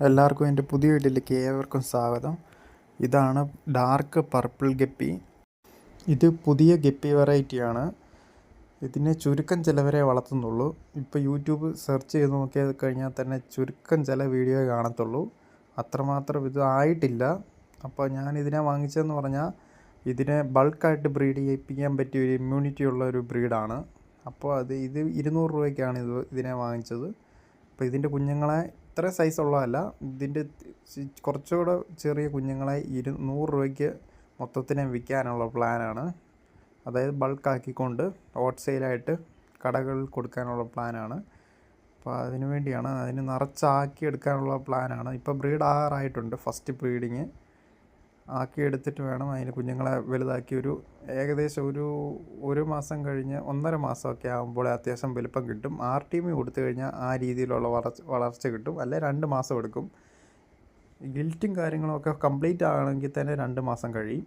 എല്ലാവർക്കും എന്റെ പുതിയ വീട്ടിലേക്ക് ഏവർക്കും സ്വാഗതം. ഇതാണ് ഡാർക്ക് പർപ്പിൾ ഗപ്പി. ഇത് പുതിയ ഗപ്പി വെറൈറ്റിയാണ് ഇതിനെ ചുരുക്കം ചിലവരെ വളർത്തുന്നുള്ളൂ. ഇപ്പോൾ യൂട്യൂബ് സെർച്ച് ചെയ്ത് നോക്കിയാൽ കഴിഞ്ഞാൽ തന്നെ ചുരുക്കം ചില വീഡിയോ കാണത്തുള്ളൂ. അത്രമാത്രം ഇത് ആയിട്ടില്ല. അപ്പോൾ ഞാൻ ഇതിനെ വാങ്ങിച്ചതെന്ന് പറഞ്ഞാൽ ഇതിനെ ബൾക്കായിട്ട് ബ്രീഡ് ചെയ്യിപ്പിക്കാൻ പറ്റിയ ഒരു ഇമ്മ്യൂണിറ്റി ഉള്ള ഒരു ബ്രീഡാണ് അപ്പോൾ അത് ഇത് ഇരുന്നൂറ് രൂപയ്ക്കാണ് ഇത് ഇതിനെ വാങ്ങിച്ചത്. അപ്പോൾ ഇതിന്റെ കുഞ്ഞുങ്ങളെ ഇത്ര സൈസ് ഉള്ളതല്ല ഇതിന്റെ കുറച്ചുകൂടെ ചെറിയ കുഞ്ഞുങ്ങളെ ഇരുന്നൂറ് നൂറ് രൂപയ്ക്ക് മൊത്തത്തിന് വിൽക്കാനുള്ള പ്ലാനാണ്. അതായത് ബൾക്കാക്കിക്കൊണ്ട് ഹോട്ട് സെയിലായിട്ട് കടകളിൽ കൊടുക്കാനുള്ള പ്ലാനാണ്. അപ്പോൾ അതിനു വേണ്ടിയാണ് അതിന് നിറച്ചാക്കി എടുക്കാനുള്ള പ്ലാനാണ്. ഇപ്പോൾ ബ്രീഡ് ആറായിട്ടുണ്ട്. First breeding. ആക്കി എടുത്തിട്ട് വേണം അതിന് കുഞ്ഞുങ്ങളെ വലുതാക്കി ഒരു ഏകദേശം ഒരു ഒരു മാസം കഴിഞ്ഞ് ഒന്നര മാസമൊക്കെ ആകുമ്പോൾ അത്യാവശ്യം വലുപ്പം കിട്ടും. ആർ ടി എം കൊടുത്തു കഴിഞ്ഞാൽ ആ രീതിയിലുള്ള വളർച്ച വളർച്ച കിട്ടും. അല്ലെ രണ്ട് മാസം എടുക്കും. ഗിൽറ്റും കാര്യങ്ങളൊക്കെ കംപ്ലീറ്റ് ആകണമെങ്കിൽ തന്നെ രണ്ട് മാസം കഴിയും.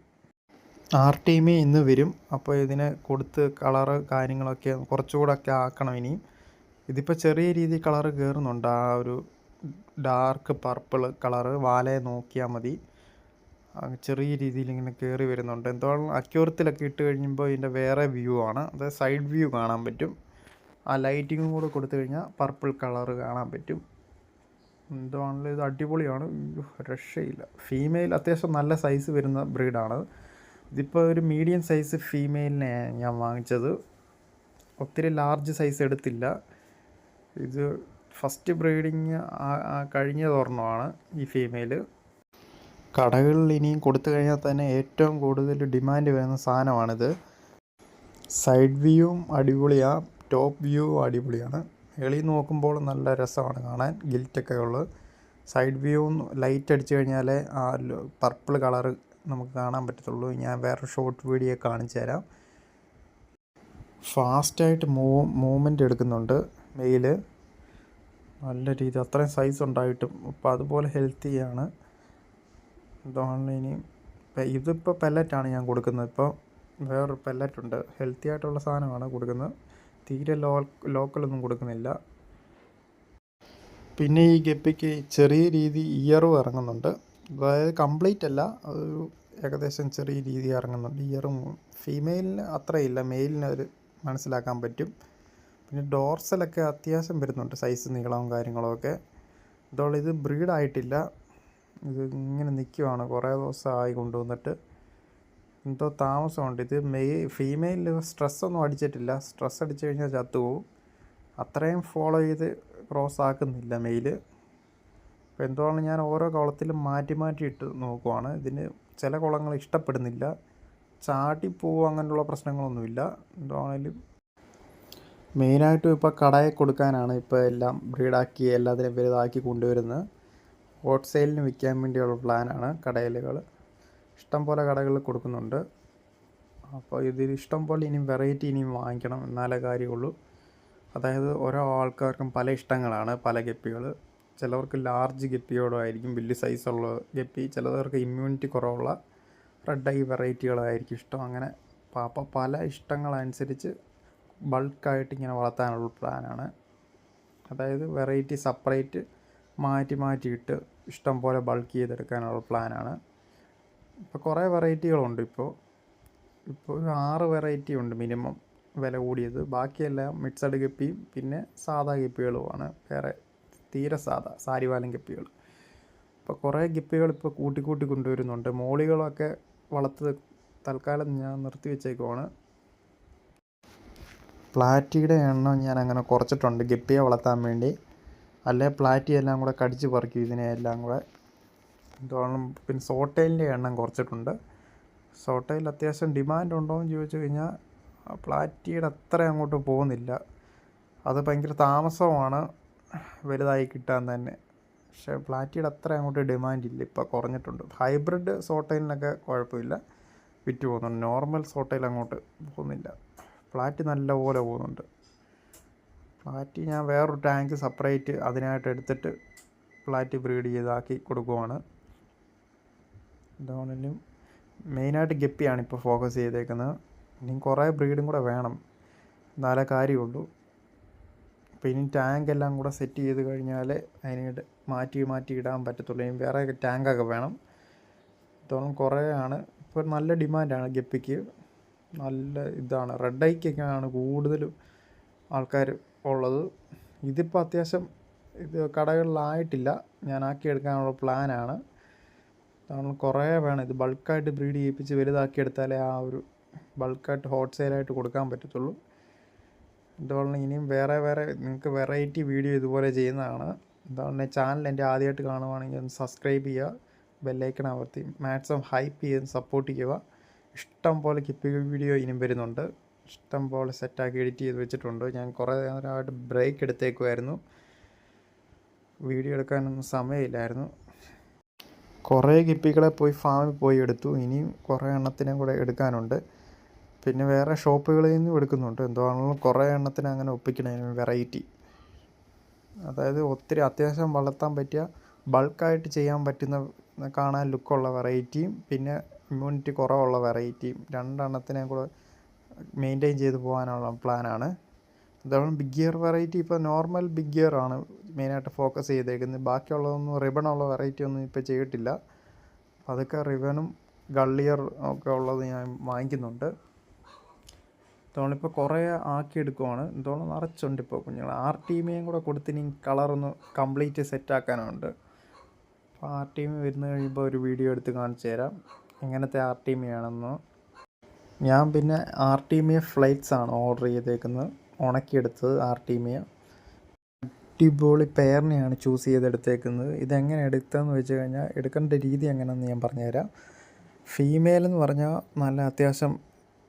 ആർ ടി എം ഇന്ന് വരും. അപ്പോൾ ഇതിനെ കൊടുത്ത് കളറ് കാര്യങ്ങളൊക്കെ കുറച്ചുകൂടെ ഒക്കെ ആക്കണം ഇനിയും. ഇതിപ്പോൾ ചെറിയ രീതിയിൽ കളറ് കയറുന്നുണ്ട്. ആ ഒരു ഡാർക്ക് പർപ്പിൾ കളറ് വാലയെ നോക്കിയാൽ മതി. ചെറിയ രീതിയിൽ ഇങ്ങനെ കയറി വരുന്നുണ്ട്. എന്തോ അക്യൂറത്തിലൊക്കെ ഇട്ട് കഴിയുമ്പോൾ ഇതിന്റെ വേറെ വ്യൂ ആണ്. അത് സൈഡ് വ്യൂ കാണാൻ പറ്റും. ആ ലൈറ്റിങ്ങും കൂടെ കൊടുത്തു കഴിഞ്ഞാൽ പർപ്പിൾ കളർ കാണാൻ പറ്റും. എന്തുവാണല്ലോ ഇത് അടിപൊളിയാണ്? രക്ഷയില്ല. ഫീമെയിൽ അത്യാവശ്യം നല്ല സൈസ് വരുന്ന ബ്രീഡാണ് ഇതിപ്പോൾ ഒരു മീഡിയം സൈസ് ഫീമെയിലിനെ ഞാൻ വാങ്ങിച്ചത്. ഒത്തിരി ലാർജ് സൈസ് എടുത്തില്ല. ഇത് ഫസ്റ്റ് ബ്രീഡിങ് കഴിഞ്ഞ ഒരെണ്ണമാണ് ഈ ഫീമെയിൽ കടകളിൽ ഇനിയും കൊടുത്തു കഴിഞ്ഞാൽ തന്നെ ഏറ്റവും കൂടുതൽ ഡിമാൻഡ് വരുന്ന സാധനമാണിത്. സൈഡ് വ്യൂവും അടിപൊളിയാണ് ടോപ്പ് വ്യൂവും അടിപൊളിയാണ്. എളി നോക്കുമ്പോൾ നല്ല രസമാണ് കാണാൻ ഗിൽറ്റൊക്കെ ഉള്ളത് സൈഡ് വ്യൂ ലൈറ്റ് അടിച്ചു കഴിഞ്ഞാൽ ആ പർപ്പിൾ കളറ് നമുക്ക് കാണാൻ പറ്റത്തുള്ളൂ. ഞാൻ വേറെ ഷോർട്ട് വീഡിയോ കാണിച്ചു തരാം. ഫാസ്റ്റായിട്ട് മൂവ് മൂവ്മെന്റ് എടുക്കുന്നുണ്ട് മെയിൽ നല്ല രീതി അത്രയും സൈസ് ഉണ്ടായിട്ടും അപ്പോൾ അതുപോലെ ഹെൽത്തിയാണ് ഇനി. ഇപ്പം ഇതിപ്പോൾ പെല്ലറ്റാണ് ഞാൻ കൊടുക്കുന്നത്. ഇപ്പോൾ വേറൊരു പെല്ലറ്റ് ഉണ്ട്. ഹെൽത്തി ആയിട്ടുള്ള സാധനമാണ് കൊടുക്കുന്നത്. തീരെ ലോ ലോക്കലൊന്നും കൊടുക്കുന്നില്ല. പിന്നെ ഈ ഗപ്പിക്ക് ചെറിയ രീതി ഇയറും ഇറങ്ങുന്നുണ്ട്. അതായത് കംപ്ലീറ്റ് അല്ല. ഒരു ഏകദേശം ചെറിയ രീതി ഇറങ്ങുന്നുണ്ട്. ഇയറും ഫീമെയിലിന് അത്രയില്ല. മെയിലിന് ഒരു മനസ്സിലാക്കാൻ പറ്റും. പിന്നെ ഡോർസലൊക്കെ അത്യാവശ്യം വരുന്നുണ്ട്. സൈസ് നീളവും കാര്യങ്ങളൊക്കെ ഇതോളം ഇത് ബ്രീഡായിട്ടില്ല ഇത് ഇങ്ങനെ നിൽക്കുവാണ് കുറേ ദിവസമായി കൊണ്ടുവന്നിട്ട്. എന്തോ താമസമുണ്ട്. ഇത് മെയ് ഫീമെയിൽ സ്ട്രെസ്സൊന്നും അടിച്ചിട്ടില്ല. സ്ട്രെസ് അടിച്ചു കഴിഞ്ഞാൽ ചത്തുപോകും അത്രയും ഫോളോ ചെയ്ത് ക്രോസ് ആക്കുന്നില്ല മെയിൽ അപ്പോൾ എന്തുവാണ് ഞാൻ ഓരോ കുളത്തിലും മാറ്റി മാറ്റി ഇട്ട് നോക്കുവാണ്. ഇതിന് ചില കുളങ്ങൾ ഇഷ്ടപ്പെടുന്നില്ല. ചാട്ടിപ്പോവും അങ്ങനെയുള്ള പ്രശ്നങ്ങളൊന്നുമില്ല. എന്തുവാണേലും മെയിനായിട്ടും ഇപ്പോൾ കടയിൽ കൊടുക്കാനാണ് ഇപ്പോൾ എല്ലാം ബ്രീഡാക്കി എല്ലാത്തിനും വലുതാക്കി കൊണ്ടുവരുന്നത്. ഹോട്ട് സെയിലിന് വിൽക്കാൻ വേണ്ടിയുള്ള പ്ലാനാണ് കടയിലുകൾ. ഇഷ്ടംപോലെ കടകളിൽ കൊടുക്കുന്നുണ്ട്. അപ്പോൾ ഇതിൽ ഇഷ്ടംപോലെ ഇനിയും വെറൈറ്റി ഇനിയും വാങ്ങിക്കണം എന്നാലേ കാര്യമുള്ളൂ. അതായത് ഓരോ ആൾക്കാർക്കും പല ഇഷ്ടങ്ങളാണ് പല ഗപ്പികൾ. ചിലവർക്ക് ലാർജ് ഗപ്പിയോടായിരിക്കും വലിയ സൈസുള്ള ഗപ്പി. ചിലവർക്ക് ഇമ്മ്യൂണിറ്റി കുറവുള്ള റെഡ് ഐ വെറൈറ്റികളായിരിക്കും ഇഷ്ടം. അങ്ങനെ പ- അപ്പോൾ പല ഇഷ്ടങ്ങളനുസരിച്ച് ബൾക്കായിട്ട് ഇങ്ങനെ വളർത്താനുള്ള പ്ലാനാണ് അതായത് വെറൈറ്റി സെപ്പറേറ്റ് മാറ്റി മാറ്റിയിട്ട് ഇഷ്ടം പോലെ ബൾക്ക് ചെയ്തെടുക്കാനുള്ള പ്ലാനാണ് ഇപ്പോൾ കുറേ വെറൈറ്റികളുണ്ട് ഇപ്പോൾ ഇപ്പോൾ ഒരു ആറ് വെറൈറ്റി ഉണ്ട് മിനിമം വില കൂടിയത്. ബാക്കിയെല്ലാം മിക്സഡ് ഗപ്പിയും പിന്നെ സാധാ ഗപ്പികളുമാണ് വേറെ തീരെ സാധാ സാരിവാലൻ ഗപ്പികൾ ഇപ്പോൾ കുറേ ഗപ്പികൾ ഇപ്പോൾ കൂട്ടി കൂട്ടി കൊണ്ടുവരുന്നുണ്ട്. മോളികളൊക്കെ വളർത്ത് തൽക്കാലം ഞാൻ നിർത്തി വെച്ചേക്കുവാണ്. പ്ലാറ്റിയുടെ എണ്ണം ഞാൻ അങ്ങനെ കുറച്ചിട്ടുണ്ട് ഗപ്പിയെ വളർത്താൻ വേണ്ടി. അല്ലെ പ്ലാറ്റി എല്ലാം കൂടെ കടിച്ച് പറിക്കും ഇതിനെ എല്ലാം കൂടെ. എന്തോളം പിന്നെ സോട്ടയിലിന്റെ എണ്ണം കുറച്ചിട്ടുണ്ട്. സോട്ടയിൽ അത്യാവശ്യം ഡിമാൻഡ് ഉണ്ടോ എന്ന് ചോദിച്ചു കഴിഞ്ഞാൽ പ്ലാറ്റിയുടെ അത്ര അങ്ങോട്ട് പോകുന്നില്ല. അത് ഭയങ്കര താമസമാണ് വലുതായി കിട്ടാൻ തന്നെ. പക്ഷേ പ്ലാറ്റിയുടെ അത്ര അങ്ങോട്ട് ഡിമാൻഡ് ഇല്ല ഇപ്പോൾ കുറഞ്ഞിട്ടുണ്ട്. ഹൈബ്രിഡ് സോട്ടയിലിനൊക്കെ കുഴപ്പമില്ല വിറ്റ് പോകുന്നുണ്ട്. നോർമൽ സോട്ടയിൽ അങ്ങോട്ട് പോകുന്നില്ല. പ്ലാറ്റ് നല്ലപോലെ പോകുന്നുണ്ട്. പ്ലാറ്റ് ഞാൻ വേറൊരു ടാങ്ക് സെപ്പറേറ്റ് അതിനായിട്ട് എടുത്തിട്ട് പ്ലാറ്റ് ബ്രീഡ് ചെയ്താക്കി കൊടുക്കുവാണ്. എന്താണെങ്കിലും മെയിനായിട്ട് ഗപ്പിയാണ് ഇപ്പോൾ ഫോക്കസ് ചെയ്തേക്കുന്നത്. ഇനി കുറേ ബ്രീഡും കൂടെ വേണം. എന്നാലേ കാര്യമുള്ളൂ. അപ്പോൾ ഇനി ടാങ്ക് എല്ലാം കൂടെ സെറ്റ് ചെയ്ത് കഴിഞ്ഞാൽ അതിനായിട്ട് മാറ്റി മാറ്റി ഇടാൻ പറ്റത്തുള്ളൂ. ഇനി വേറെ ടാങ്കൊക്കെ വേണം. ഇതോളം കുറേ ആണ്. ഇപ്പോൾ നല്ല ഡിമാൻഡാണ് ഗപ്പിക്ക്. നല്ല ഇതാണ്. റെഡ് ഐക്കൊക്കെയാണ് കൂടുതലും ആൾക്കാർ ഉള്ളത്. ഇതിപ്പോൾ അത്യാവശ്യം ഇത് കടകളിലായിട്ടില്ല. ഞാൻ ആക്കിയെടുക്കാനുള്ള പ്ലാനാണ്. കാരണം കുറേ വേണം. ഇത് ബൾക്കായിട്ട് ബ്രീഡ് ചെയ്യിപ്പിച്ച് വലുതാക്കി എടുത്താലേ ആ ഒരു ബൾക്കായിട്ട് ഹോട്ട് സെയിലായിട്ട് കൊടുക്കാൻ പറ്റത്തുള്ളൂ. അതുപോലെ ഇനിയും വേറെ വേറെ നിങ്ങൾക്ക് വെറൈറ്റി വീഡിയോ ഇതുപോലെ ചെയ്യുന്നതാണ്. എന്താണ് ചാനൽ എന്റെ ആദ്യമായിട്ട് കാണുവാണെങ്കിൽ ഒന്ന് സബ്സ്ക്രൈബ് ചെയ്യുക. ബെല്ലൈക്കൺ അമർത്തി മാക്സിമം ഹൈപ്പ് ചെയ്ത് സപ്പോർട്ട് ചെയ്യുക. ഇഷ്ടം പോലെ കിപ്പി വീഡിയോ ഇനിയും വരുന്നുണ്ട്. ഇഷ്ടം പോലെ സെറ്റാക്കി എഡിറ്റ് ചെയ്ത് വെച്ചിട്ടുണ്ട്. ഞാൻ കുറേ നേരമായിട്ട് ബ്രേക്ക് എടുത്തേക്കുമായിരുന്നു വീഡിയോ എടുക്കാനൊന്നും സമയമില്ലായിരുന്നു. കുറേ ഗിപ്പികളെ പോയി ഫാമിൽ പോയി എടുത്തു. ഇനിയും കുറേ എണ്ണത്തിനെ കൂടെ എടുക്കാനുണ്ട്. പിന്നെ വേറെ ഷോപ്പുകളിൽ നിന്നും എടുക്കുന്നുണ്ട്. എന്തുവാണെങ്കിലും കുറേ എണ്ണത്തിന് അങ്ങനെ ഒപ്പിക്കണതിന് വെറൈറ്റി അതായത് ഒത്തിരി അത്യാവശ്യം വളർത്താൻ പറ്റിയ ബൾക്കായിട്ട് ചെയ്യാൻ പറ്റുന്ന കാണാൻ ലുക്കുള്ള വെറൈറ്റിയും പിന്നെ ഇമ്മ്യൂണിറ്റി കുറവുള്ള വെറൈറ്റിയും രണ്ടെണ്ണത്തിനെ കൂടെ മെയിന്റെയിൻ ചെയ്ത് പോകാനുള്ള പ്ലാനാണ് അതുകൊണ്ട് ബിഗ് ഗിയർ വെറൈറ്റി ഇപ്പോൾ നോർമൽ ബിഗ് ഗിയർ ആണ് മെയിനായിട്ട് ഫോക്കസ് ചെയ്തേക്കുന്നത്. ബാക്കിയുള്ളതൊന്നും റിബണുള്ള വെറൈറ്റി ഒന്നും ഇപ്പോൾ ചെയ്തിട്ടില്ല. അതൊക്കെ റിബണും ഗള്ളിയർ ഒക്കെ ഉള്ളത് ഞാൻ വാങ്ങിക്കുന്നുണ്ട്. തോളിപ്പോൾ കുറേ ആക്കിയെടുക്കുവാണ് എന്തോളം നിറച്ചുണ്ട് ഇപ്പോൾ കുഞ്ഞുങ്ങൾ ആർ ടീമിയും കൂടെ കൊടുത്തിനി കളറൊന്ന് കംപ്ലീറ്റ് സെറ്റാക്കാനുണ്ട് അപ്പോൾ ആർ ടീം വരുന്ന കഴിയുമ്പോൾ ഒരു വീഡിയോ എടുത്ത് കാണിച്ചു തരാം. എങ്ങനത്തെ ആർ ടീമിയാണെന്ന് ഞാൻ പിന്നെ ആർ ടീമിയ ഫ്ലൈറ്റ്സ് ആണ് ഓർഡർ ചെയ്തേക്കുന്നത്. ഉണക്കിയെടുത്തത് ആർ ടീമിയ അടിപൊളി പെയറിനെയാണ് ചൂസ് ചെയ്തെടുത്തേക്കുന്നത്. ഇതെങ്ങനെ എടുത്തതെന്ന് വെച്ച് കഴിഞ്ഞാൽ എടുക്കേണ്ട രീതി എങ്ങനെയാണെന്ന് ഞാൻ പറഞ്ഞുതരാം. ഫീമെയിൽ എന്ന് പറഞ്ഞാൽ നല്ല അത്യാവശ്യം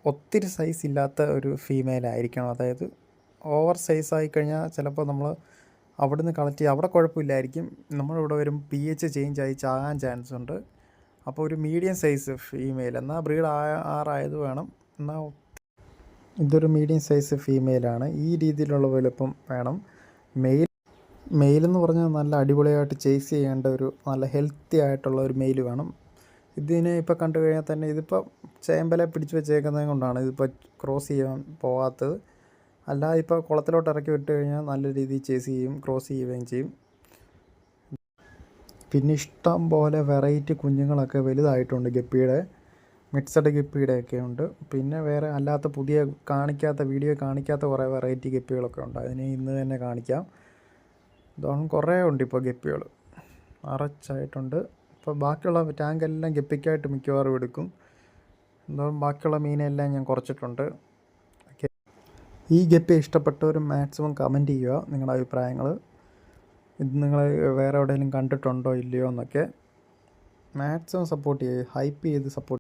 ഒത്തിരി സൈസ് ഇല്ലാത്ത ഒരു ഫീമെയിൽ ആയിരിക്കണം. അതായത് ഓവർ സൈസ് ആയി കഴിഞ്ഞാൽ ചിലപ്പോൾ നമ്മൾ അവിടെ നിന്ന് കളക്ട് ചെയ്യുക അവിടെ കുഴപ്പമില്ലായിരിക്കും. നമ്മളിവിടെ വരും പി എച്ച് ചേഞ്ച് ആയി ചാകാൻ ചാൻസ് ഉണ്ട്. അപ്പോൾ ഒരു മീഡിയം സൈസ് ഫീമെയിൽ എന്നാൽ ബ്രീഡ് ആറായത് വേണം. എന്നാൽ ഇതൊരു മീഡിയം സൈസ് ഫീമെയിലാണ് ഈ രീതിയിലുള്ള വലുപ്പം വേണം. മെയിൽ എന്ന് പറഞ്ഞാൽ നല്ല അടിപൊളിയായിട്ട് ചേസ് ചെയ്യേണ്ട ഒരു നല്ല ഹെൽത്തി ആയിട്ടുള്ള ഒരു മെയിൽ വേണം. ഇതിനെ ഇപ്പോൾ കണ്ടു കഴിഞ്ഞാൽ തന്നെ ഇതിപ്പോൾ ചേമ്പല പിടിച്ച് വെച്ചേക്കുന്നത് കൊണ്ടാണ് ഇതിപ്പോൾ ക്രോസ് ചെയ്യാൻ പോകാത്തത് അല്ലാതെ ഇപ്പോൾ കുളത്തിലോട്ട് ഇറക്കി വിട്ട് കഴിഞ്ഞാൽ നല്ല രീതിയിൽ ചേസ് ചെയ്യും ക്രോസ് ചെയ്യുകയും ചെയ്യും. പിന്നെ ഇഷ്ടം പോലെ വെറൈറ്റി കുഞ്ഞുങ്ങളൊക്കെ വലുതായിട്ടുണ്ട് ഗപ്പിയുടെ. മിക്സഡ് ഗപ്പിയുടെ ഒക്കെ ഉണ്ട്. പിന്നെ വേറെ അല്ലാത്ത പുതിയ കാണിക്കാത്ത വീഡിയോ കാണിക്കാത്ത കുറേ വെറൈറ്റി ഗപ്പികളൊക്കെ ഉണ്ട്. അതിനെ ഇന്ന് തന്നെ കാണിക്കാം. ഇതാണ് കുറേ ഉണ്ട് ഇപ്പോൾ ഗപ്പികൾ. അറച്ചായിട്ടുണ്ട് ഇപ്പോൾ ബാക്കിയുള്ള ടാങ്കെല്ലാം ഗപ്പിക്കായിട്ട് മിക്കവാറും എടുക്കും. എന്തായാലും ബാക്കിയുള്ള മീനെല്ലാം ഞാൻ കുറച്ചിട്ടുണ്ട്. ഈ ഗപ്പി ഇഷ്ടപ്പെട്ടവരും മാക്സിമം കമന്റ് ചെയ്യുക നിങ്ങളുടെ അഭിപ്രായങ്ങൾ ഇത് നിങ്ങൾ വേറെ എവിടെയെങ്കിലും കണ്ടിട്ടുണ്ടോ ഇല്ലയോ എന്നൊക്കെ മാക്സിമം സപ്പോർട്ട് ചെയ്യുക ഹൈപ്പ് ചെയ്ത് സപ്പോർട്ട്